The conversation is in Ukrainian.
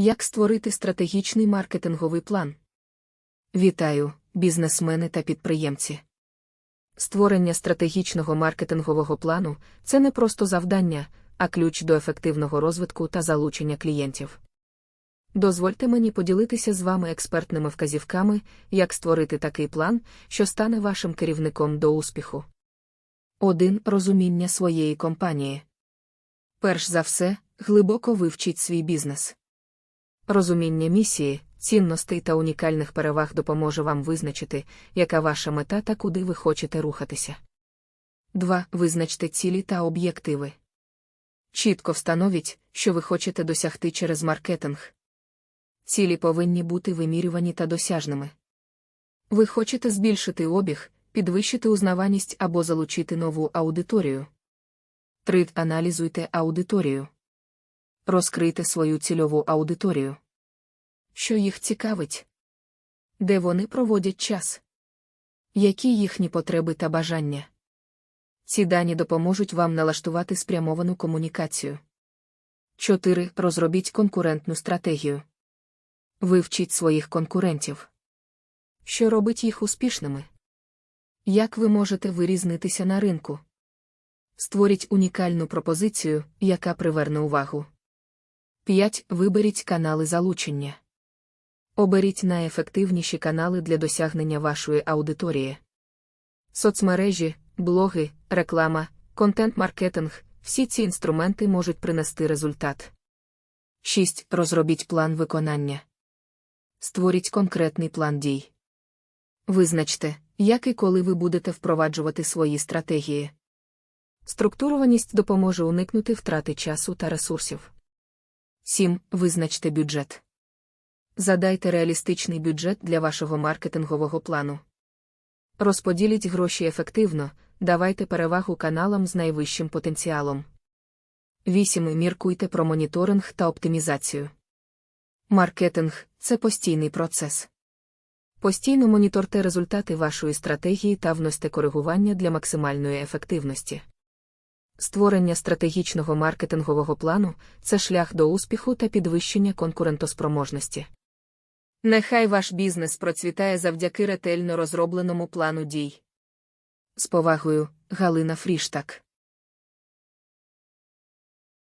Як створити стратегічний маркетинговий план? Вітаю, бізнесмени та підприємці. Створення стратегічного маркетингового плану це не просто завдання, а ключ до ефективного розвитку та залучення клієнтів. Дозвольте мені поділитися з вами експертними вказівками, як створити такий план, що стане вашим керівником до успіху. 1. Розуміння своєї компанії. Перш за все, глибоко вивчіть свій бізнес. Розуміння місії, цінностей та унікальних переваг допоможе вам визначити, яка ваша мета та куди ви хочете рухатися. 2. Визначте цілі та об'єктиви. Чітко встановіть, що ви хочете досягти через маркетинг. Цілі повинні бути вимірювані та досяжними. Ви хочете збільшити обіг, підвищити узнаваність або залучити нову аудиторію. 3. Аналізуйте аудиторію. Розкрийте свою цільову аудиторію. Що їх цікавить? Де вони проводять час? Які їхні потреби та бажання? Ці дані допоможуть вам налаштувати спрямовану комунікацію. 4. Розробіть конкурентну стратегію. Вивчіть своїх конкурентів. Що робить їх успішними? Як ви можете вирізнитися на ринку? Створіть унікальну пропозицію, яка приверне увагу. 5. Виберіть канали залучення. Оберіть найефективніші канали для досягнення вашої аудиторії. Соцмережі, блоги, реклама, контент-маркетинг всі ці інструменти можуть принести результат. 6. Розробіть план виконання. Створіть конкретний план дій. Визначте, як і коли ви будете впроваджувати свої стратегії. Структурованість допоможе уникнути втрати часу та ресурсів. 7. Визначте бюджет. Задайте реалістичний бюджет для вашого маркетингового плану. Розподіліть гроші ефективно, давайте перевагу каналам з найвищим потенціалом. 8. Міркуйте про моніторинг та оптимізацію. Маркетинг це постійний процес. Постійно моніторте результати вашої стратегії та вносьте коригування для максимальної ефективності. Створення стратегічного маркетингового плану це шлях до успіху та підвищення конкурентоспроможності. Нехай ваш бізнес процвітає завдяки ретельно розробленому плану дій. З повагою, Галина Фріштак